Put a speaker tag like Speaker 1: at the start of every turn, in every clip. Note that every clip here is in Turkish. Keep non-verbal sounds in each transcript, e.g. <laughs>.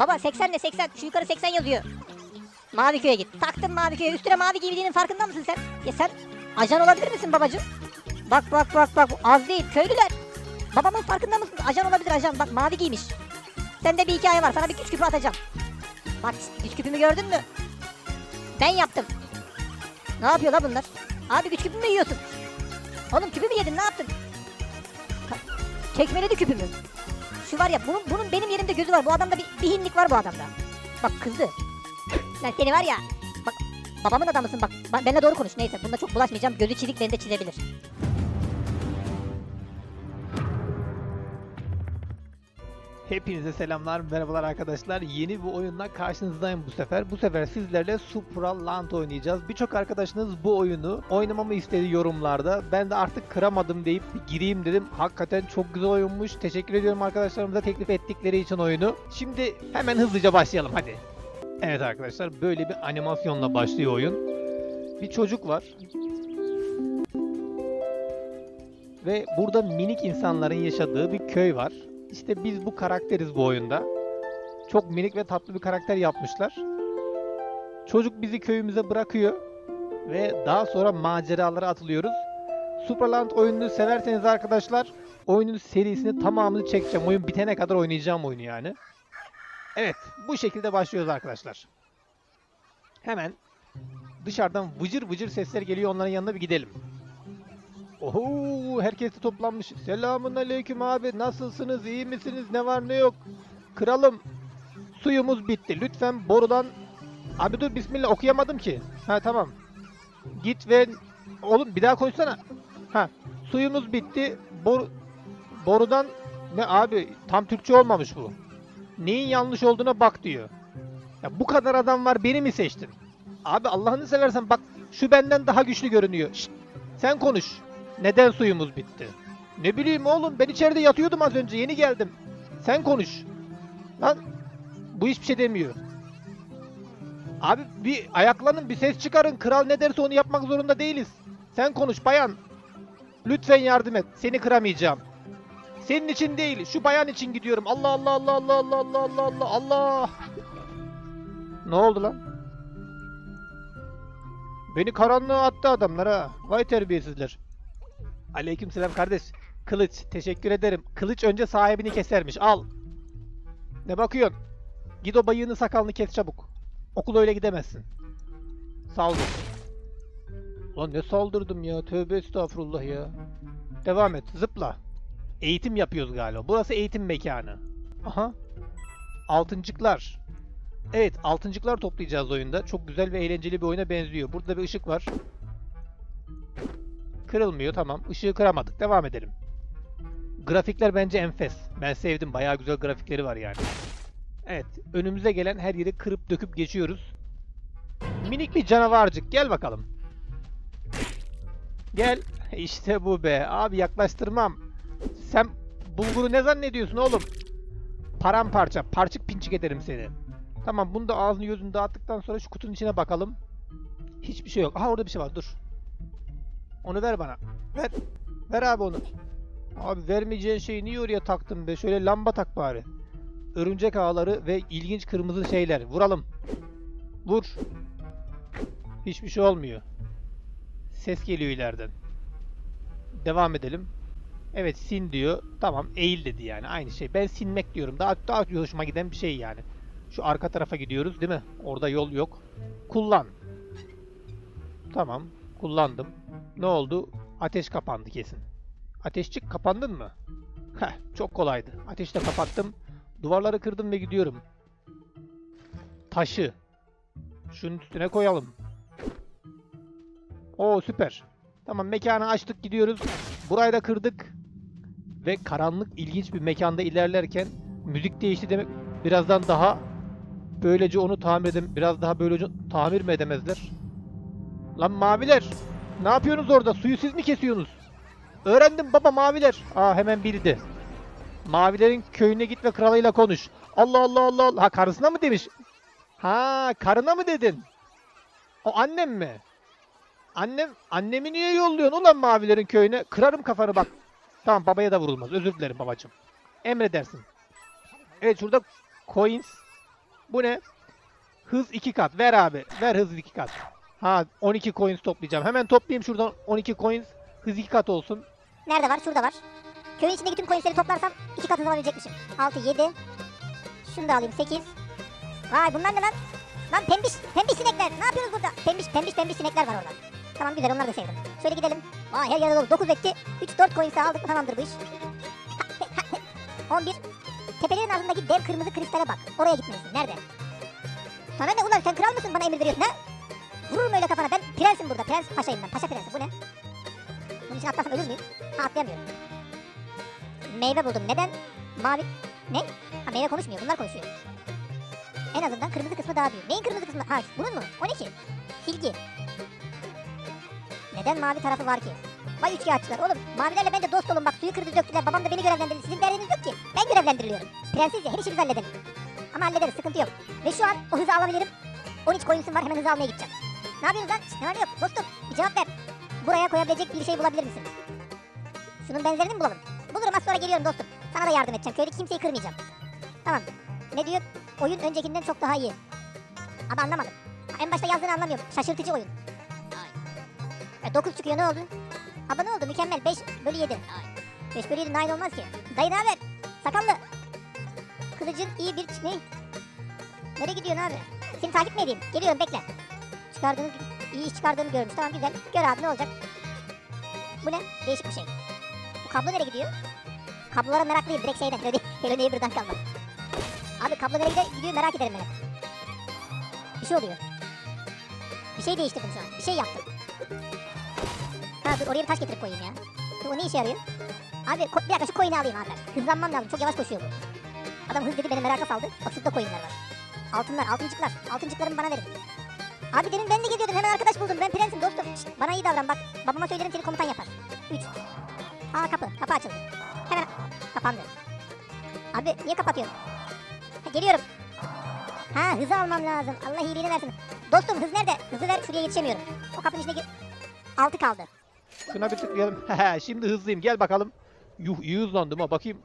Speaker 1: Baba 80 ne 80? Şu yukarı 80 yazıyor. Mavi köye git. Taktın mavi köye. Üstüne mavi giydiğinin farkında mısın sen? Ya sen ajan olabilir misin babacığım? Bak bak bak bak. Az değil. Köylüler. Babamın farkında mısın? Ajan olabilir ajan. Bak mavi giymiş. Sende bir hikaye var. Sana bir güç küpü atacağım. Bak güç küpümü gördün mü? Ben yaptım. Ne yapıyor la bunlar? Abi güç küpümü mü yiyorsun? Oğlum küpü mü yedin ne yaptın? Çekmeledi küpümü. Şu var ya bunun, bunun benim yerimde gözü var. Bu adamda bir, bir hinlik var bu adamda. Bak kızdı. Lan seni var ya. Bak babamın adamısın bak. Ba- Benimle doğru konuş neyse. Bunda çok bulaşmayacağım. Gözü çizik beni de çizebilir.
Speaker 2: Hepinize selamlar, merhabalar arkadaşlar. Yeni bir oyunla karşınızdayım bu sefer. Bu sefer sizlerle Supra Land oynayacağız. Birçok arkadaşınız bu oyunu oynamamı istedi yorumlarda. Ben de artık kıramadım deyip gireyim dedim. Hakikaten çok güzel oyunmuş. Teşekkür ediyorum arkadaşlarımıza teklif ettikleri için oyunu. Şimdi hemen hızlıca başlayalım hadi. Evet arkadaşlar böyle bir animasyonla başlıyor oyun. Bir çocuk var. Ve burada minik insanların yaşadığı bir köy var. İşte biz bu karakteriz bu oyunda. Çok minik ve tatlı bir karakter yapmışlar. Çocuk bizi köyümüze bırakıyor ve daha sonra maceralara atılıyoruz. Superland oyununu severseniz arkadaşlar oyunun serisini tamamını çekeceğim. Oyun bitene kadar oynayacağım oyunu yani. Evet, bu şekilde başlıyoruz arkadaşlar. Hemen dışarıdan vıcır vıcır sesler geliyor onların yanına bir gidelim. Oho herkes de toplanmış. Selamun aleyküm abi. Nasılsınız? iyi misiniz? Ne var ne yok? Kralım suyumuz bitti. Lütfen borudan Abi dur bismillah okuyamadım ki. Ha tamam. Git ve oğlum bir daha konuşsana. Ha suyumuz bitti. Boru borudan ne abi tam Türkçe olmamış bu. Neyin yanlış olduğuna bak diyor. Ya bu kadar adam var beni mi seçtin? Abi Allah'ını seversen bak şu benden daha güçlü görünüyor. Şşt, sen konuş. Neden suyumuz bitti? Ne bileyim oğlum ben içeride yatıyordum az önce yeni geldim. Sen konuş. Lan bu hiçbir şey demiyor. Abi bir ayaklanın bir ses çıkarın. Kral ne derse onu yapmak zorunda değiliz. Sen konuş bayan. Lütfen yardım et. Seni kıramayacağım. Senin için değil, şu bayan için gidiyorum. Allah Allah Allah Allah Allah Allah Allah Allah Allah. Ne oldu lan? Beni karanlığa attı adamlar ha. Vay terbiyesizler. Aleykümselam kardeş. Kılıç. Teşekkür ederim. Kılıç önce sahibini kesermiş. Al. Ne bakıyorsun? Git o bayığını sakalını kes çabuk. Okula öyle gidemezsin. Saldır. Lan ne saldırdım ya. Tövbe estağfurullah ya. Devam et. Zıpla. Eğitim yapıyoruz galiba. Burası eğitim mekanı. Aha. Altıncıklar. Evet, altıncıklar toplayacağız oyunda. Çok güzel ve eğlenceli bir oyuna benziyor. Burada bir ışık var. Kırılmıyor tamam. Işığı kıramadık. Devam edelim. Grafikler bence enfes. Ben sevdim. Bayağı güzel grafikleri var yani. Evet. Önümüze gelen her yeri kırıp döküp geçiyoruz. Minik bir canavarcık. Gel bakalım. Gel. <laughs> İşte bu be. Abi yaklaştırmam. Sen bulguru ne zannediyorsun oğlum? Paramparça. Parçık pinçik ederim seni. Tamam bunu da ağzını gözünü dağıttıktan sonra şu kutunun içine bakalım. Hiçbir şey yok. Aha orada bir şey var dur. Onu ver bana. Ver. Ver abi onu. Abi vermeyeceğin şeyi niye oraya taktın be? Şöyle lamba tak bari. Örümcek ağları ve ilginç kırmızı şeyler. Vuralım. Vur. Hiçbir şey olmuyor. Ses geliyor ileriden. Devam edelim. Evet sin diyor. Tamam eğil dedi yani. Aynı şey. Ben sinmek diyorum. Daha daha hoşuma giden bir şey yani. Şu arka tarafa gidiyoruz değil mi? Orada yol yok. Kullan. Tamam. Kullandım. Ne oldu? Ateş kapandı kesin. Ateşçik kapandın mı? Heh, çok kolaydı. Ateşi de kapattım. Duvarları kırdım ve gidiyorum. Taşı. Şunun üstüne koyalım. Oo süper. Tamam mekanı açtık gidiyoruz. Burayı da kırdık. Ve karanlık ilginç bir mekanda ilerlerken müzik değişti demek birazdan daha böylece onu tamir edem biraz daha böylece tamir mi edemezler? Lan maviler! Ne yapıyorsunuz orada? Suyu siz mi kesiyorsunuz? Öğrendim baba maviler. Aa hemen bildi. Mavilerin köyüne git ve kralıyla konuş. Allah Allah Allah. Ha karısına mı demiş? Ha karına mı dedin? O annem mi? Annem, annemi niye yolluyorsun ulan mavilerin köyüne? Kırarım kafanı bak. Tamam babaya da vurulmaz. Özür dilerim babacığım. Emredersin. Evet şurada coins Bu ne? Hız 2 kat. Ver abi. Ver hız 2 kat. Ha 12 coins toplayacağım. Hemen toplayayım şuradan 12 coins. Hız 2 kat olsun.
Speaker 1: Nerede var? Şurada var. Köyün içindeki tüm coinsleri toplarsam iki katını alabilecekmişim. 6, 7. Şunu da alayım 8. Vay bunlar ne lan? Lan pembiş, pembiş sinekler. Ne yapıyoruz burada? Pembiş, pembiş, pembiş sinekler var orada. Tamam güzel onları da sevdim. Şöyle gidelim. Vay her yerde dolu. 9 etti. 3, 4 coins daha aldık mı tamamdır bu iş. 11. Tepelerin ardındaki dev kırmızı kristale bak. Oraya gitmelisin. Nerede? Sana ne ulan sen kral mısın bana emir veriyorsun ha? Vururum öyle kafana. Ben prensim burada. Prens paşayım ben. Paşa prensi. Bu ne? Bunun için atlasam ölür müyüm? Ha atlayamıyorum. Meyve buldum. Neden? Mavi... Ne? Ha meyve konuşmuyor. Bunlar konuşuyor. En azından kırmızı kısmı daha büyük. Neyin kırmızı kısmı? Ha bunun mu? O ne ki? Silgi. Neden mavi tarafı var ki? Vay üçkağıtçılar oğlum. Mavilerle ben de dost olun bak suyu kırdı döktüler. Babam da beni görevlendirdi. Sizin derdiniz yok ki. Ben görevlendiriliyorum. Prensiz ya her işimizi halledelim. Ama hallederiz sıkıntı yok. Ve şu an o hızı alabilirim. 13 coins'im var hemen hızı almaya gideceğim. Ne yapıyorsunuz lan? Ne var yok? Dostum bir cevap ver. Buraya koyabilecek bir şey bulabilir misin? Şunun benzerini mi bulalım? Bulurum az sonra geliyorum dostum. Sana da yardım edeceğim. Köydeki kimseyi kırmayacağım. Tamam. Ne diyor? Oyun öncekinden çok daha iyi. Ama anlamadım. En başta yazdığını anlamıyorum. Şaşırtıcı oyun. E, 9 çıkıyor ne oldu? Ama ne oldu? Mükemmel. 5 bölü 7. 5 bölü 7 nine olmaz ki. Dayı ne haber? Sakallı. Kılıcın iyi bir... Ne? Nereye gidiyorsun abi? Seni takip mi edeyim? Geliyorum bekle. Çıkardığını, iyi iş çıkardığını görmüş. Tamam güzel. Gör abi ne olacak? Bu ne? Değişik bir şey. Bu kablo nereye gidiyor? Kablolara meraklıyım. Direkt şeyden. Hello, Hello Neighbor'dan kalma. Abi kablo nereye gidiyor, merak ederim ben. Bir şey oluyor. Bir şey değiştirdim şu an. Bir şey yaptım. Ha dur oraya bir taş getirip koyayım ya. Dur o ne işe yarıyor? Abi bir dakika şu coin'i alayım abi. Hızlanmam lazım. Çok yavaş koşuyor bu. Adam hız dedi beni meraka saldı. Bak şurada coin'ler var. Altınlar, altıncıklar. Altıncıklarımı bana verin. Abi demin ben de geliyordum. Hemen arkadaş buldum. Ben prensim dostum. Şşt, bana iyi davran bak. Babama söylerim seni komutan yapar. 3. Aa kapı. Kapı açıldı. Hemen kapandı. Abi niye kapatıyorsun? Ha, geliyorum. Ha hızı almam lazım. Allah iyiliğini versin. Dostum hız nerede? Hızı ver şuraya yetişemiyorum. O kapının içine gir. Altı kaldı.
Speaker 2: Şuna bir tıklayalım. <laughs> Şimdi hızlıyım. Gel bakalım. Yuh iyi hızlandım ha. Bakayım.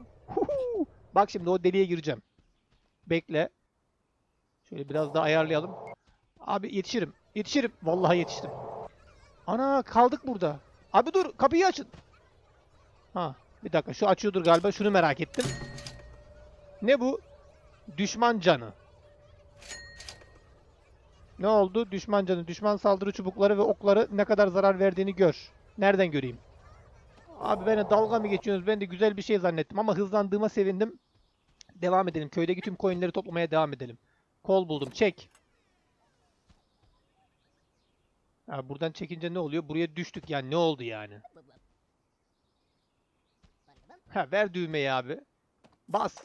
Speaker 2: Bak şimdi o deliğe gireceğim. Bekle. Şöyle biraz daha ayarlayalım. Abi yetişirim. Yetişirim. Vallahi yetiştim. Ana kaldık burada. Abi dur kapıyı açın. Ha bir dakika şu açıyordur galiba. Şunu merak ettim. Ne bu? Düşman canı. Ne oldu? Düşman canı, düşman saldırı çubukları ve okları ne kadar zarar verdiğini gör. Nereden göreyim? Abi beni dalga mı geçiyorsunuz? Ben de güzel bir şey zannettim ama hızlandığıma sevindim. Devam edelim. Köydeki tüm coinleri toplamaya devam edelim. Kol buldum. Çek. Ha, buradan çekince ne oluyor? Buraya düştük yani. Ne oldu yani? Ha, ver düğmeyi abi. Bas.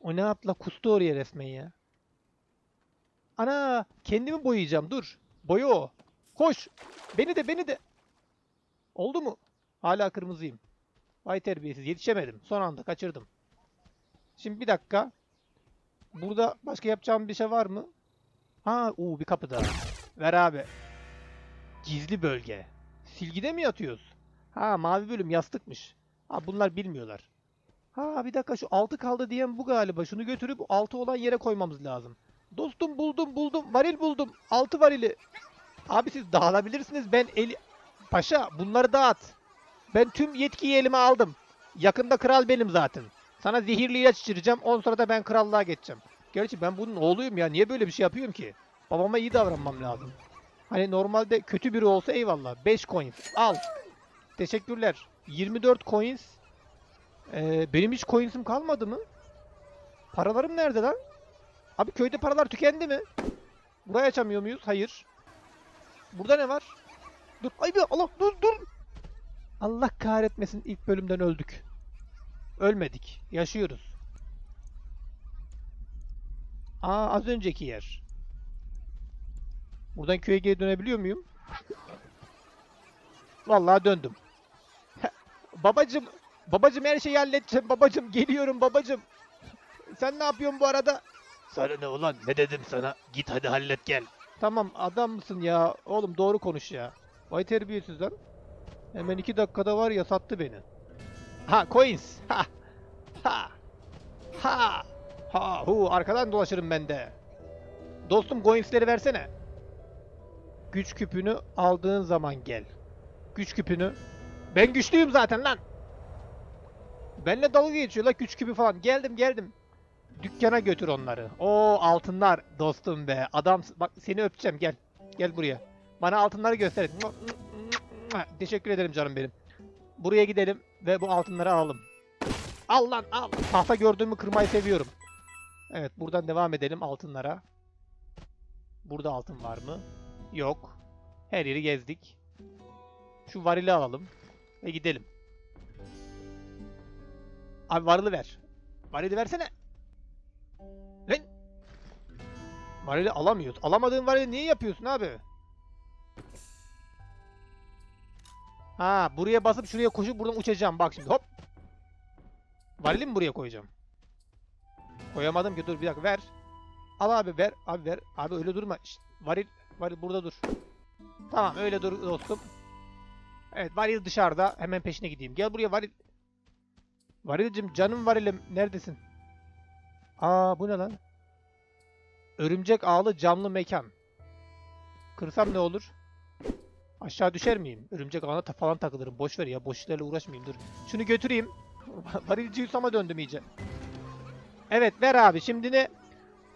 Speaker 2: O ne yaptı? Kustu oraya resmen ya. Ana kendimi boyayacağım dur. Boya o. Koş. Beni de beni de. Oldu mu? Hala kırmızıyım. Vay terbiyesiz yetişemedim. Son anda kaçırdım. Şimdi bir dakika. Burada başka yapacağım bir şey var mı? Ha, uu bir kapı daha. Ver abi. Gizli bölge. Silgide mi yatıyoruz? Ha mavi bölüm yastıkmış. Ha bunlar bilmiyorlar. Ha bir dakika şu altı kaldı diyen bu galiba. Şunu götürüp altı olan yere koymamız lazım. Dostum buldum buldum. Varil buldum. Altı varili. Abi siz dağılabilirsiniz. Ben eli... Paşa bunları dağıt. Ben tüm yetkiyi elime aldım. Yakında kral benim zaten. Sana zehirli ilaç içireceğim. On sonra da ben krallığa geçeceğim. Gerçi ben bunun oğluyum ya. Niye böyle bir şey yapıyorum ki? Babama iyi davranmam lazım. Hani normalde kötü biri olsa eyvallah. 5 coins. Al. Teşekkürler. 24 coins. Ee, benim hiç coins'im kalmadı mı? Paralarım nerede lan? Abi köyde paralar tükendi mi? Burayı açamıyor muyuz? Hayır. Burada ne var? Dur. Ay be Allah dur dur. Allah kahretmesin ilk bölümden öldük. Ölmedik. Yaşıyoruz. Aa az önceki yer. Buradan köye geri dönebiliyor muyum? Vallahi döndüm. <laughs> babacım, babacım her şeyi halledeceğim babacım. Geliyorum babacım. Sen ne yapıyorsun bu arada?
Speaker 3: Sana ne ulan ne dedim sana? Git hadi hallet gel.
Speaker 2: Tamam adam mısın ya? Oğlum doğru konuş ya. Vay terbiyesiz lan. Hemen iki dakikada var ya sattı beni. Ha coins. Ha. Ha. Ha. Ha hu arkadan dolaşırım ben de. Dostum coinsleri versene. Güç küpünü aldığın zaman gel. Güç küpünü. Ben güçlüyüm zaten lan. Benle dalga geçiyorlar güç küpü falan. Geldim geldim. Dükkana götür onları. Oo altınlar dostum be. Adam bak seni öpeceğim gel. Gel buraya. Bana altınları göster. Teşekkür ederim canım benim. Buraya gidelim ve bu altınları alalım. Al lan al. Tahta gördüğümü kırmayı seviyorum. Evet buradan devam edelim altınlara. Burada altın var mı? Yok. Her yeri gezdik. Şu varili alalım. Ve gidelim. Abi varili ver. Varili versene. Lan. Varili alamıyoruz. Alamadığın varili niye yapıyorsun abi? Ha buraya basıp şuraya koşup buradan uçacağım. Bak şimdi hop. Varili mi buraya koyacağım? Koyamadım ki dur bir dakika ver. Al abi ver. Abi ver. Abi öyle durma. Şşt, varil, varil burada dur. Tamam öyle dur dostum. Evet varil dışarıda. Hemen peşine gideyim. Gel buraya varil. Varilcim canım varilim neredesin? Aa bu ne lan? Örümcek ağlı camlı mekan. Kırsam ne olur? Aşağı düşer miyim? Örümcek ağına falan takılırım. Boş ver ya. Boş işlerle uğraşmayayım dur. Şunu götüreyim. <laughs> Varilci Yusama döndüm iyice. Evet ver abi. Şimdi ne?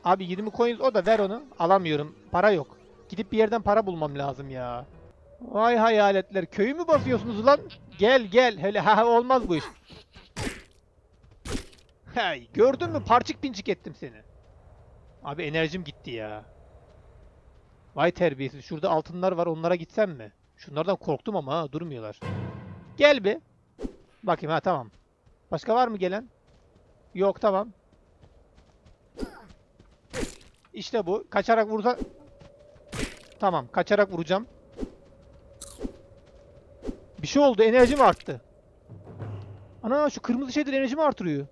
Speaker 2: Abi 20 coins o da ver onu. Alamıyorum. Para yok. Gidip bir yerden para bulmam lazım ya. Vay hayaletler. Köyü mü basıyorsunuz lan? Gel gel. Hele ha olmaz bu iş. Hey, gördün mü? Parçık pincik ettim seni. Abi enerjim gitti ya. Vay terbiyesiz. Şurada altınlar var. Onlara gitsem mi? Şunlardan korktum ama ha. Durmuyorlar. Gel bir. Bakayım ha tamam. Başka var mı gelen? Yok tamam. İşte bu. Kaçarak vursa... Tamam. Kaçarak vuracağım. Bir şey oldu. Enerjim arttı. Ana şu kırmızı şeydir enerjimi artırıyor.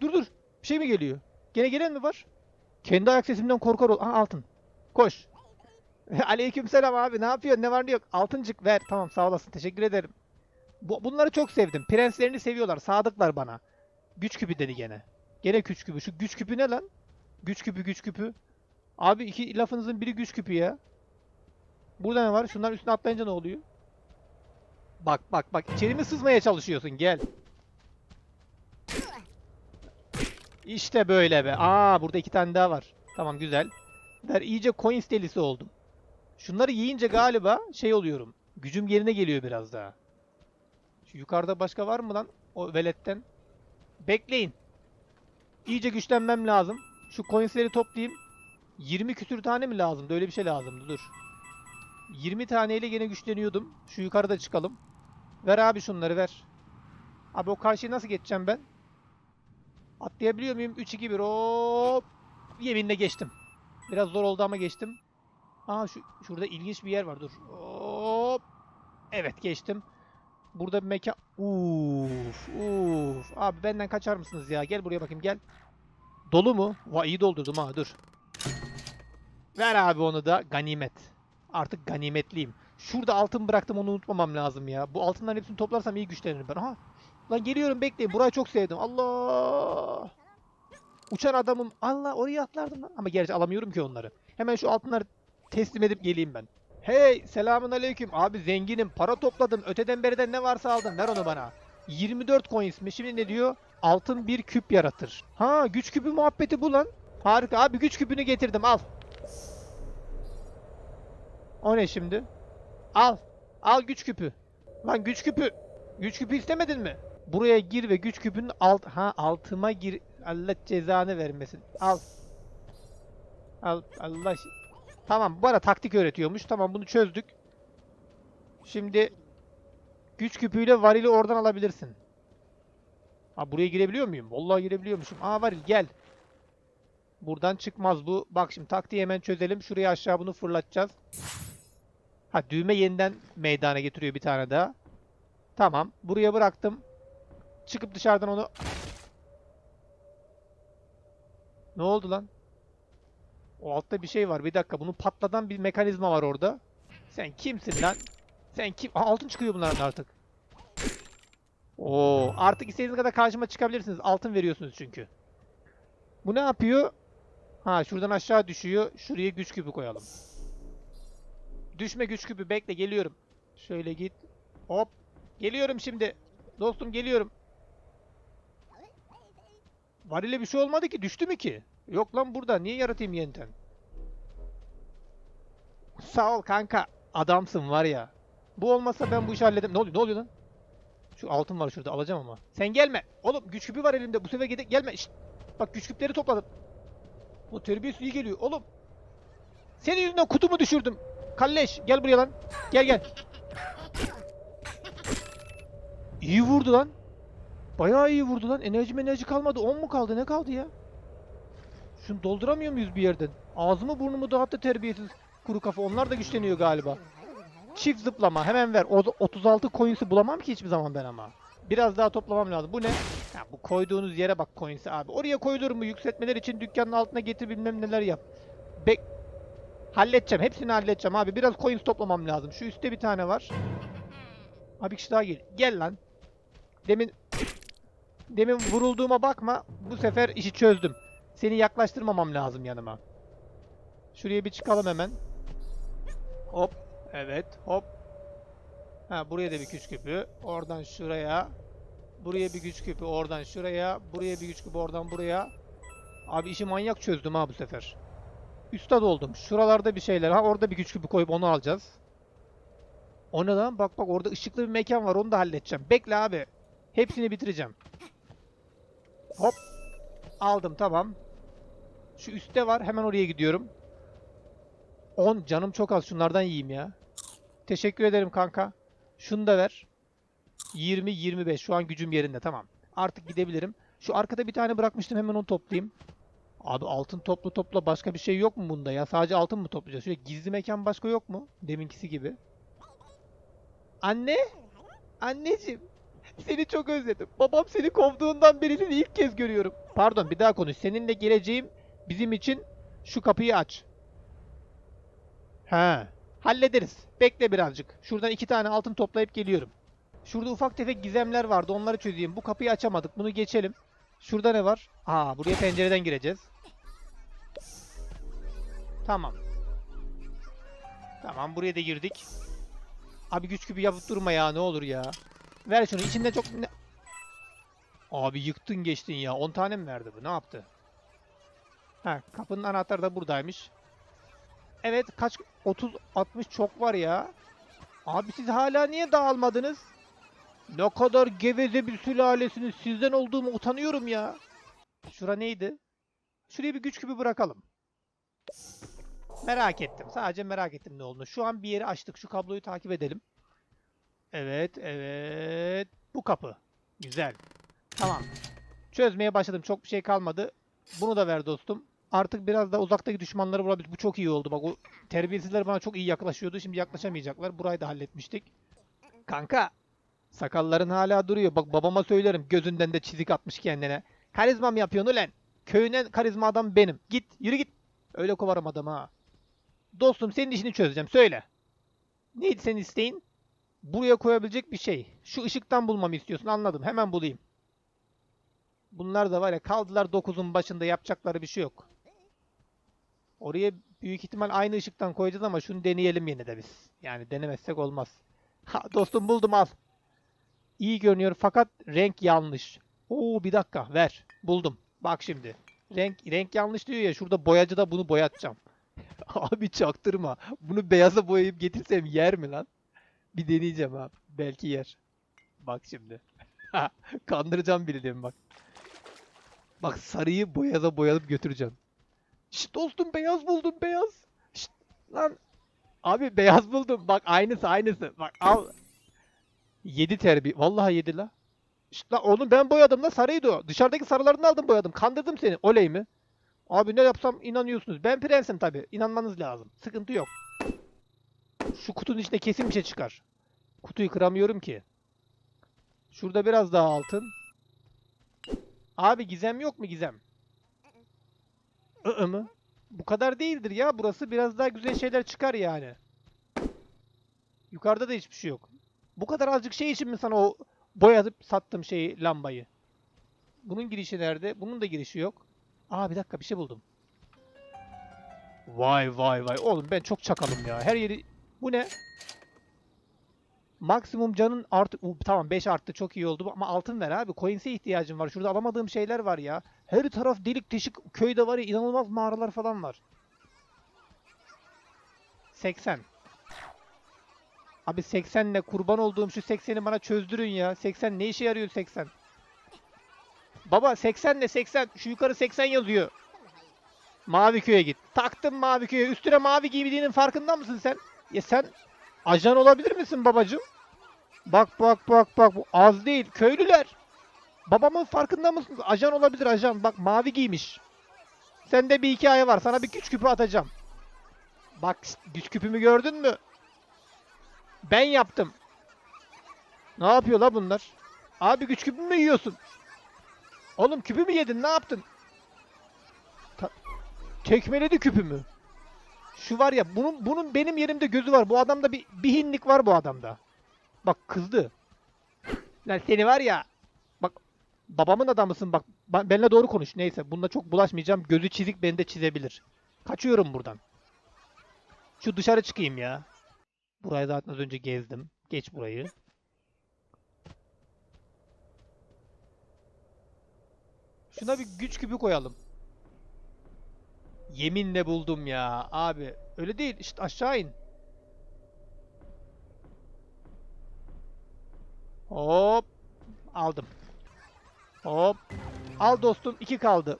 Speaker 2: Dur dur. Bir şey mi geliyor? Gene gelen mi var? Kendi ayak sesimden korkar ol. Aha altın. Koş. <laughs> Aleykümselam abi. Ne yapıyorsun? Ne var ne yok? Altıncık ver. Tamam sağ olasın. Teşekkür ederim. Bu, bunları çok sevdim. Prenslerini seviyorlar. Sadıklar bana. Güç küpü dedi gene. Gene güç küpü. Şu güç küpü ne lan? Güç küpü güç küpü. Abi iki lafınızın biri güç küpü ya. Burada ne var? Şunların üstüne atlayınca ne oluyor? Bak bak bak. İçeri mi sızmaya çalışıyorsun? Gel. İşte böyle be. Aa burada iki tane daha var. Tamam güzel. Der iyice coins delisi oldum. Şunları yiyince galiba şey oluyorum. Gücüm yerine geliyor biraz daha. Şu yukarıda başka var mı lan? O veletten. Bekleyin. İyice güçlenmem lazım. Şu coinsleri toplayayım. 20 küsür tane mi lazımdı? Öyle bir şey lazımdı. Dur. 20 taneyle gene güçleniyordum. Şu yukarıda çıkalım. Ver abi şunları ver. Abi o karşıya nasıl geçeceğim ben? Atlayabiliyor muyum? 3-2-1 hop. Yeminle geçtim. Biraz zor oldu ama geçtim. Aa şu şurada ilginç bir yer var. Dur. Hop. Evet geçtim. Burada bir mekan... Uf, uf. Abi benden kaçar mısınız ya? Gel buraya bakayım gel. Dolu mu? Vay iyi doldurdum ha dur. Ver abi onu da ganimet. Artık ganimetliyim. Şurada altın bıraktım onu unutmamam lazım ya. Bu altınların hepsini toplarsam iyi güçlenirim ben. Aha. Lan geliyorum bekleyin. Burayı çok sevdim. Allah. Uçan adamım. Allah oraya atlardım lan. Ama gerçi alamıyorum ki onları. Hemen şu altınları teslim edip geleyim ben. Hey selamun aleyküm. Abi zenginim. Para topladım. Öteden beriden ne varsa aldım. Ver onu bana. 24 coins mi? Şimdi ne diyor? Altın bir küp yaratır. Ha güç küpü muhabbeti bu lan. Harika. Abi güç küpünü getirdim. Al. O ne şimdi? Al. Al güç küpü. Lan güç küpü. Güç küpü istemedin mi? Buraya gir ve güç küpünün alt ha altıma gir. Allah cezanı vermesin. Al. Al Allah. Tamam bana taktik öğretiyormuş. Tamam bunu çözdük. Şimdi güç küpüyle varili oradan alabilirsin. Ha buraya girebiliyor muyum? Vallahi girebiliyormuşum. Aa varil gel. Buradan çıkmaz bu. Bak şimdi taktiği hemen çözelim. Şuraya aşağı bunu fırlatacağız. Ha düğme yeniden meydana getiriyor bir tane daha. Tamam. Buraya bıraktım. Çıkıp dışarıdan onu... Ne oldu lan? O altta bir şey var. Bir dakika. Bunun patladan bir mekanizma var orada. Sen kimsin lan? Sen kim? Aa, altın çıkıyor bunların artık. Oo, artık istediğiniz kadar karşıma çıkabilirsiniz. Altın veriyorsunuz çünkü. Bu ne yapıyor? Ha şuradan aşağı düşüyor. Şuraya güç küpü koyalım. Düşme güç küpü bekle geliyorum. Şöyle git. Hop. Geliyorum şimdi. Dostum geliyorum. Varile bir şey olmadı ki. Düştü mü ki? Yok lan burada. Niye yaratayım yeniden? Sağ ol kanka. Adamsın var ya. Bu olmasa ben bu işi halledem. Ne oluyor? Ne oluyor lan? Şu altın var şurada. Alacağım ama. Sen gelme. Oğlum güç küpü var elimde. Bu sefer gelme. Şşt. Bak güç küpleri topladım. O terbiyesiz iyi geliyor. Oğlum. Senin yüzünden kutumu düşürdüm. Kalleş. Gel buraya lan. Gel gel. İyi vurdu lan. Bayağı iyi vurdu lan. Enerji enerji kalmadı. 10 mu kaldı? Ne kaldı ya? Şunu dolduramıyor muyuz bir yerden? Ağzımı burnumu dağıttı terbiyesiz. Kuru kafa. Onlar da güçleniyor galiba. Çift zıplama. Hemen ver. O 36 coins'i bulamam ki hiçbir zaman ben ama. Biraz daha toplamam lazım. Bu ne? Ya bu koyduğunuz yere bak coins'i abi. Oraya koyulur mu? Yükseltmeler için dükkanın altına getir bilmem neler yap. Bek... Halledeceğim. Hepsini halledeceğim abi. Biraz coins toplamam lazım. Şu üstte bir tane var. Abi kişi daha gel. Gel lan. Demin... Demin vurulduğuma bakma. Bu sefer işi çözdüm. Seni yaklaştırmamam lazım yanıma. Şuraya bir çıkalım hemen. Hop. Evet. Hop. Ha buraya da bir güç küpü. Oradan şuraya. Buraya bir güç küpü. Oradan şuraya. Buraya bir güç küpü. Oradan buraya. Abi işi manyak çözdüm ha bu sefer. Üstad oldum. Şuralarda bir şeyler. Ha orada bir güç küpü koyup onu alacağız. O ne lan? Bak bak orada ışıklı bir mekan var. Onu da halledeceğim. Bekle abi. Hepsini bitireceğim. Hop. Aldım tamam. Şu üstte var. Hemen oraya gidiyorum. 10 canım çok az. Şunlardan yiyeyim ya. Teşekkür ederim kanka. Şunu da ver. 20 25. Şu an gücüm yerinde. Tamam. Artık gidebilirim. Şu arkada bir tane bırakmıştım. Hemen onu toplayayım. Abi altın topla topla. Başka bir şey yok mu bunda ya? Sadece altın mı toplayacağız? Şöyle gizli mekan başka yok mu? Deminkisi gibi. Anne? Anneciğim. Seni çok özledim. Babam seni kovduğundan beri seni ilk kez görüyorum. Pardon bir daha konuş. Seninle geleceğim bizim için şu kapıyı aç. He. Hallederiz. Bekle birazcık. Şuradan iki tane altın toplayıp geliyorum. Şurada ufak tefek gizemler vardı. Onları çözeyim. Bu kapıyı açamadık. Bunu geçelim. Şurada ne var? Aa, buraya pencereden gireceğiz. Tamam. Tamam, buraya da girdik. Abi güç gibi yapıp durma ya. Ne olur ya. Ver şunu. İçinde çok... Ne... Abi yıktın geçtin ya. 10 tane mi verdi bu? Ne yaptı? Ha, kapının anahtarı da buradaymış. Evet kaç 30 60 çok var ya. Abi siz hala niye dağılmadınız? Ne kadar geveze bir sülalesiniz. Sizden olduğumu utanıyorum ya. Şura neydi? Şuraya bir güç küpü bırakalım. Merak ettim. Sadece merak ettim ne olduğunu. Şu an bir yeri açtık. Şu kabloyu takip edelim. Evet, evet. Bu kapı. Güzel. Tamam. Çözmeye başladım. Çok bir şey kalmadı. Bunu da ver dostum. Artık biraz da uzaktaki düşmanları vurabiliriz. Bu çok iyi oldu. Bak o terbiyesizler bana çok iyi yaklaşıyordu. Şimdi yaklaşamayacaklar. Burayı da halletmiştik. Kanka. Sakalların hala duruyor. Bak babama söylerim. Gözünden de çizik atmış kendine. Karizma mı yapıyorsun ulan? Köyün en karizma adam benim. Git. Yürü git. Öyle kovarım adamı ha. Dostum senin işini çözeceğim. Söyle. Neydi senin isteğin? Buraya koyabilecek bir şey. Şu ışıktan bulmamı istiyorsun. Anladım. Hemen bulayım. Bunlar da var ya kaldılar 9'un başında yapacakları bir şey yok. Oraya büyük ihtimal aynı ışıktan koyacağız ama şunu deneyelim yine de biz. Yani denemezsek olmaz. <laughs> Ha dostum buldum al. İyi görünüyor fakat renk yanlış. Oo bir dakika ver. Buldum. Bak şimdi. Renk renk yanlış diyor ya şurada boyacıda bunu boyatacağım. <laughs> Abi çaktırma. Bunu beyaza boyayıp getirsem yer mi lan? Bir deneyeceğim ha. Belki yer. Bak şimdi. <laughs> Kandıracağım birilerini bak. Bak sarıyı boyaza boyalıp götüreceğim. Şşt dostum beyaz buldum beyaz. Şşt lan. Abi beyaz buldum. Bak aynısı aynısı. Bak al. 7 terbi. Vallahi 7 la. Şşt lan onu ben boyadım la sarıydı o. Dışarıdaki sarılarını aldım boyadım. Kandırdım seni. Oley mi? Abi ne yapsam inanıyorsunuz. Ben prensim tabi. İnanmanız lazım. Sıkıntı yok. Şu kutunun içinde kesin bir şey çıkar. Kutuyu kıramıyorum ki. Şurada biraz daha altın. Abi gizem yok mu gizem? Iı mı? Bu kadar değildir ya. Burası biraz daha güzel şeyler çıkar yani. Yukarıda da hiçbir şey yok. Bu kadar azıcık şey için mi sana o boyatıp sattım şeyi lambayı? Bunun girişi nerede? Bunun da girişi yok. Aa bir dakika bir şey buldum. Vay vay vay. Oğlum ben çok çakalım ya. Her yeri... Bu ne? Maksimum canın artı... Tamam 5 arttı çok iyi oldu ama altın ver abi. Coins'e ihtiyacım var. Şurada alamadığım şeyler var ya. Her taraf delik deşik. Köyde var ya inanılmaz mağaralar falan var. 80. Abi 80 ne? Kurban olduğum şu 80'i bana çözdürün ya. 80 ne işe yarıyor 80? Baba 80 ne 80? Şu yukarı 80 yazıyor. Mavi köye git. Taktım mavi köye. Üstüne mavi giydiğinin farkında mısın sen? Ya sen ajan olabilir misin babacığım? Bak bak bak bak bu az değil. Köylüler. Babamın farkında mısınız? Ajan olabilir ajan. Bak mavi giymiş. Sende bir hikaye var. Sana bir güç küpü atacağım. Bak güç küpümü gördün mü? Ben yaptım. Ne yapıyor la bunlar? Abi güç küpümü mü yiyorsun? Oğlum küpü mü yedin? Ne yaptın? Ta- Tekmeledi küpümü. Şu var ya bunun bunun benim yerimde gözü var. Bu adamda bir, bir hinlik var bu adamda. Bak kızdı. Lan seni var ya. Bak babamın adamısın bak. Ben, benimle doğru konuş. Neyse bununla çok bulaşmayacağım. Gözü çizik beni de çizebilir. Kaçıyorum buradan. Şu dışarı çıkayım ya. Burayı zaten az önce gezdim. Geç burayı. Şuna bir güç küpü koyalım. Yeminle buldum ya. Abi öyle değil. İşte aşağı in. Hop. Aldım. Hop. Al dostum. iki kaldı.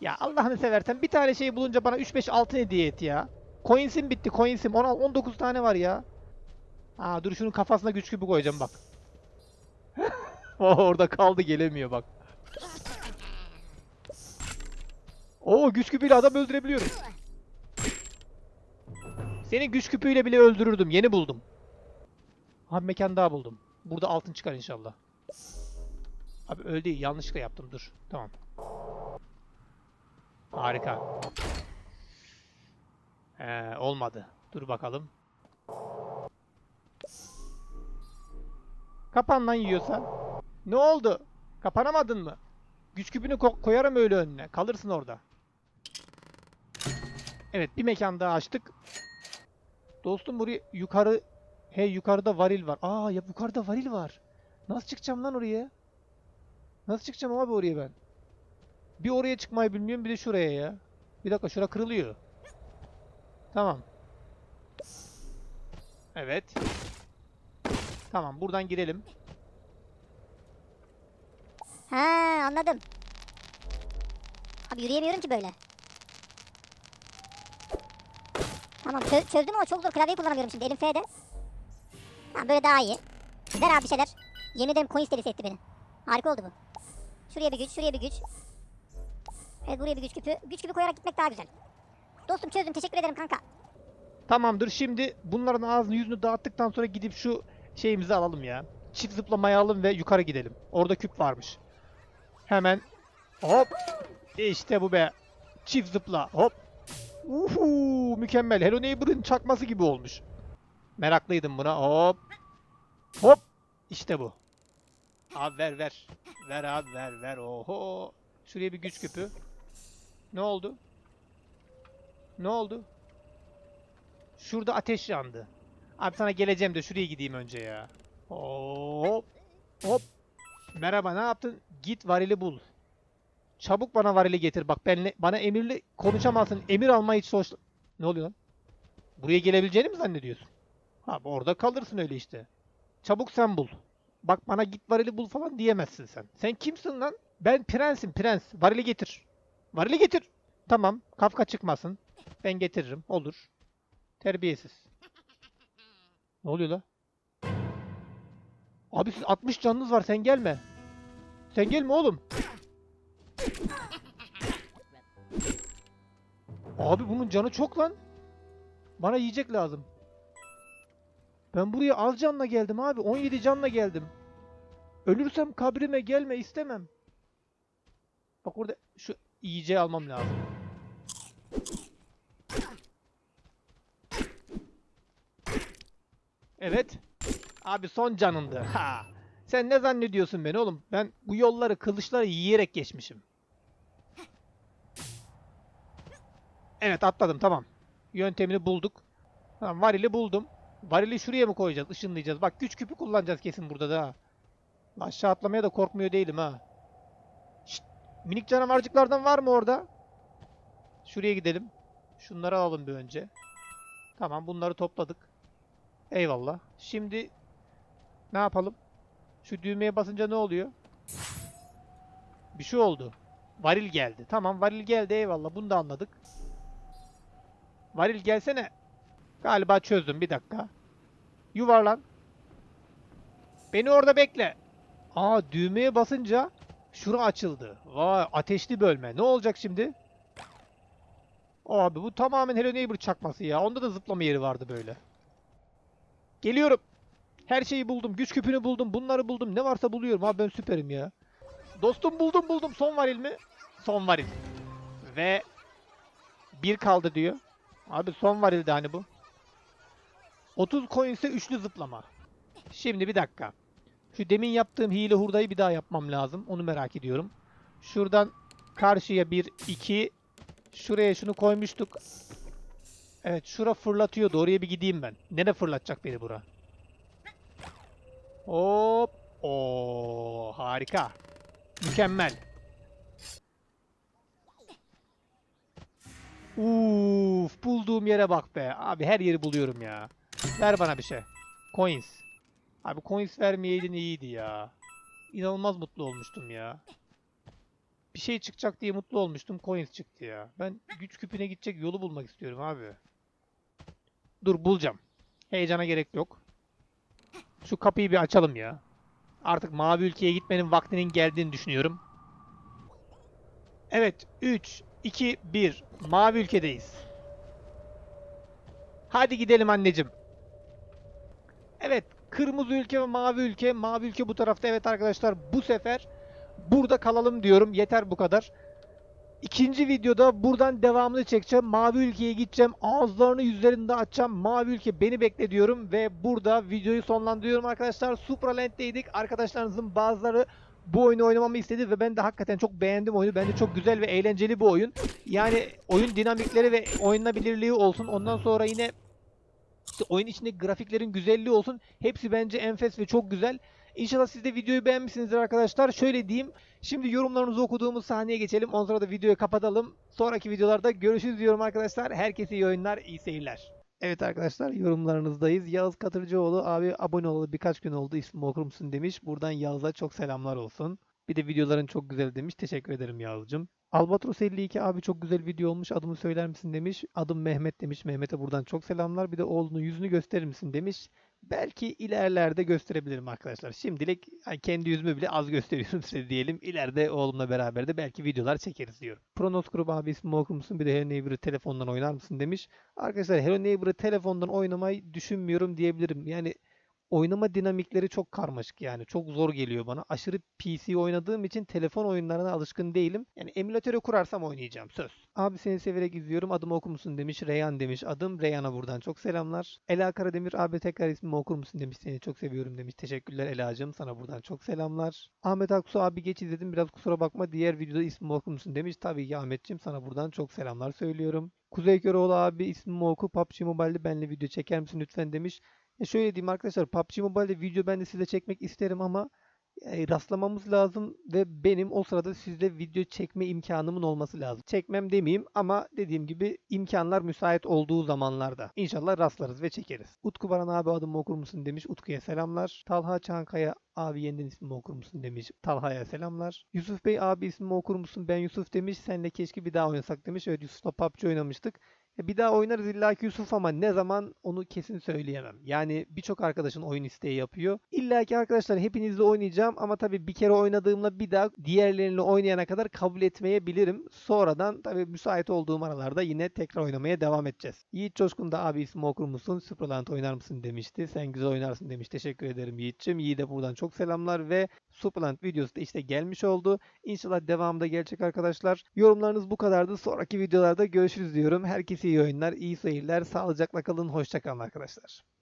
Speaker 2: Ya Allah'ını seversen bir tane şey bulunca bana 3 5 6 hediye et ya. Coins'im bitti. Coins'im. 16 19 tane var ya. Aa dur şunun kafasına güç küpü koyacağım bak. <laughs> Orada kaldı gelemiyor bak. Oo güç küpüyle adam öldürebiliyorum. Seni güç küpüyle bile öldürürdüm. Yeni buldum. Ha mekan daha buldum. Burada altın çıkar inşallah. Abi öyle değil. Yanlışlıkla yaptım. Dur. Tamam. Harika. Ee, olmadı. Dur bakalım. Kapan lan yiyorsan. Ne oldu? Kapanamadın mı? Güç küpünü ko- koyarım öyle önüne. Kalırsın orada. Evet bir mekan daha açtık. Dostum buraya yukarı... Hey yukarıda varil var. Aa ya yukarıda varil var. Nasıl çıkacağım lan oraya? Nasıl çıkacağım abi oraya ben? Bir oraya çıkmayı bilmiyorum bir de şuraya ya. Bir dakika şura kırılıyor. Tamam. Evet. Tamam buradan girelim.
Speaker 1: Ha anladım. Abi yürüyemiyorum ki böyle. Tamam çö- çözdüm ama çok zor klavyeyi kullanamıyorum şimdi elim F'de. Ha böyle daha iyi. Ver abi bir şeyler. Yemin ederim coins delisi etti beni. Harika oldu bu. Şuraya bir güç, şuraya bir güç. Evet buraya bir güç küpü. Güç küpü koyarak gitmek daha güzel. Dostum çözdüm teşekkür ederim kanka.
Speaker 2: Tamamdır. Şimdi bunların ağzını yüzünü dağıttıktan sonra gidip şu şeyimizi alalım ya. Çift zıplamayı alalım ve yukarı gidelim. Orada küp varmış. Hemen hop. İşte bu be. Çift zıpla. Hop. Uhu, mükemmel. Hello Neighbor'ın çakması gibi olmuş. Meraklıydım buna. Hop. Hop. İşte bu. Abi ver ver. Ver abi ver ver. Oho. Şuraya bir güç küpü. Ne oldu? Ne oldu? Şurada ateş yandı. Abi sana geleceğim de şuraya gideyim önce ya. Hop. Hop. Merhaba ne yaptın? Git varili bul. Çabuk bana varili getir. Bak benle, bana emirli konuşamazsın. Emir almayı hiç hoş... Ne oluyor lan? Buraya gelebileceğini mi zannediyorsun? Ha orada kalırsın öyle işte. Çabuk sen bul. Bak bana git varili bul falan diyemezsin sen. Sen kimsin lan? Ben prensim prens. Varili getir. Varili getir. Tamam. Kafka çıkmasın. Ben getiririm. Olur. Terbiyesiz. Ne oluyor la? Abi siz 60 canınız var sen gelme. Sen gelme oğlum. Abi bunun canı çok lan. Bana yiyecek lazım. Ben buraya az canla geldim abi. 17 canla geldim. Ölürsem kabrime gelme istemem. Bak orada şu yiyeceği almam lazım. Evet. Abi son canındı. Ha. Sen ne zannediyorsun beni oğlum? Ben bu yolları, kılıçları yiyerek geçmişim. Evet atladım tamam. Yöntemini bulduk. Tamam varili buldum. Varili şuraya mı koyacağız? Işınlayacağız. Bak güç küpü kullanacağız kesin burada da. Aşağı atlamaya da korkmuyor değilim ha. Şşt, minik canavarcıklardan var mı orada? Şuraya gidelim. Şunları alalım bir önce. Tamam bunları topladık. Eyvallah. Şimdi ne yapalım? Şu düğmeye basınca ne oluyor? Bir şey oldu. Varil geldi. Tamam varil geldi eyvallah. Bunu da anladık. Varil gelsene. Galiba çözdüm bir dakika. Yuvarlan. Beni orada bekle. Aa düğmeye basınca şura açıldı. Vay ateşli bölme. Ne olacak şimdi? Abi bu tamamen Hello Neighbor çakması ya. Onda da zıplama yeri vardı böyle. Geliyorum. Her şeyi buldum. Güç küpünü buldum. Bunları buldum. Ne varsa buluyorum. Abi ben süperim ya. Dostum buldum buldum. Son varil mi? Son varil. Ve bir kaldı diyor. Abi son varildi hani bu. 30 coin ise üçlü zıplama. Şimdi bir dakika. Şu demin yaptığım hile hurdayı bir daha yapmam lazım. Onu merak ediyorum. Şuradan karşıya bir, iki. Şuraya şunu koymuştuk. Evet şura fırlatıyordu. Oraya bir gideyim ben. Nere fırlatacak beni bura? Hop. Oo harika. Mükemmel. Uf, bulduğum yere bak be. Abi her yeri buluyorum ya. Ver bana bir şey. Coins. Abi coins vermeyeydin iyiydi ya. İnanılmaz mutlu olmuştum ya. Bir şey çıkacak diye mutlu olmuştum. Coins çıktı ya. Ben güç küpüne gidecek yolu bulmak istiyorum abi. Dur bulacağım. Heyecana gerek yok. Şu kapıyı bir açalım ya. Artık mavi ülkeye gitmenin vaktinin geldiğini düşünüyorum. Evet. 3, 2, 1. Mavi ülkedeyiz. Hadi gidelim anneciğim. Evet. Kırmızı ülke ve mavi ülke. Mavi ülke bu tarafta. Evet arkadaşlar bu sefer burada kalalım diyorum. Yeter bu kadar. İkinci videoda buradan devamını çekeceğim. Mavi ülkeye gideceğim. Ağızlarını yüzlerinde açacağım. Mavi ülke beni bekle diyorum. Ve burada videoyu sonlandırıyorum arkadaşlar. Supraland'deydik. Arkadaşlarınızın bazıları bu oyunu oynamamı istedi ve ben de hakikaten çok beğendim oyunu. Bence çok güzel ve eğlenceli bir oyun. Yani oyun dinamikleri ve oynanabilirliği olsun. Ondan sonra yine işte oyun içindeki grafiklerin güzelliği olsun. Hepsi bence enfes ve çok güzel. İnşallah siz de videoyu beğenmişsinizdir arkadaşlar. Şöyle diyeyim. Şimdi yorumlarınızı okuduğumuz sahneye geçelim. Ondan sonra da videoyu kapatalım. Sonraki videolarda görüşürüz diyorum arkadaşlar. Herkese iyi oyunlar, iyi seyirler. Evet arkadaşlar yorumlarınızdayız. Yağız Katırcıoğlu abi abone olalı birkaç gün oldu. İsmimi okur musun demiş. Buradan Yağız'a çok selamlar olsun. Bir de videoların çok güzel demiş. Teşekkür ederim Yağız'cığım. Albatros 52 abi çok güzel video olmuş. Adımı söyler misin demiş. Adım Mehmet demiş. Mehmet'e buradan çok selamlar. Bir de oğlunun yüzünü gösterir misin demiş. Belki ilerlerde gösterebilirim arkadaşlar. Şimdilik hani kendi yüzümü bile az gösteriyorum <laughs> size diyelim. İleride oğlumla beraber de belki videolar çekeriz diyorum. Pronos Group abi ismimi okur musun? Bir de Hello Neighbor'ı telefondan oynar mısın demiş. Arkadaşlar Hello Neighbor'ı telefondan oynamayı düşünmüyorum diyebilirim. Yani oynama dinamikleri çok karmaşık yani. Çok zor geliyor bana. Aşırı PC oynadığım için telefon oyunlarına alışkın değilim. Yani emülatörü kurarsam oynayacağım. Söz. Abi seni severek izliyorum. Adımı okur musun demiş. Reyhan demiş. Adım Reyhan'a buradan çok selamlar. Ela Karademir abi tekrar ismimi okur musun demiş. Seni çok seviyorum demiş. Teşekkürler Ela'cığım. Sana buradan çok selamlar. Ahmet Aksu abi geç izledim. Biraz kusura bakma. Diğer videoda ismimi okur musun demiş. Tabii ki Ahmetciğim sana buradan çok selamlar söylüyorum. Kuzey Köroğlu abi ismimi oku. PUBG Mobile'de benimle video çeker misin lütfen demiş. Ya şöyle diyeyim arkadaşlar PUBG Mobile'de video ben de size çekmek isterim ama e, rastlamamız lazım ve benim o sırada sizde video çekme imkanımın olması lazım. Çekmem demeyeyim ama dediğim gibi imkanlar müsait olduğu zamanlarda. İnşallah rastlarız ve çekeriz. Utku Baran abi adımı okur musun demiş. Utku'ya selamlar. Talha Çankaya abi yeniden ismimi okur musun demiş. Talha'ya selamlar. Yusuf Bey abi ismimi okur musun? Ben Yusuf demiş. Seninle keşke bir daha oynasak demiş. Evet Yusuf'la PUBG oynamıştık. Ya Bir daha oynarız illaki Yusuf ama ne zaman onu kesin söyleyemem. Yani birçok arkadaşın oyun isteği yapıyor. İlla ki arkadaşlar hepinizle oynayacağım ama tabii bir kere oynadığımla bir daha diğerleriyle oynayana kadar kabul etmeyebilirim. Sonradan tabii müsait olduğum aralarda yine tekrar oynamaya devam edeceğiz. Yiğit Coşkun da abi ismi okur musun? Superland oynar mısın demişti. Sen güzel oynarsın demiş. Teşekkür ederim Yiğit'ciğim. Yiğit'e buradan çok selamlar ve Superland videosu da işte gelmiş oldu. İnşallah devamında gelecek arkadaşlar. Yorumlarınız bu kadardı. Sonraki videolarda görüşürüz diyorum. Herkese iyi oyunlar, iyi seyirler. Sağlıcakla kalın. Hoşça kalın arkadaşlar.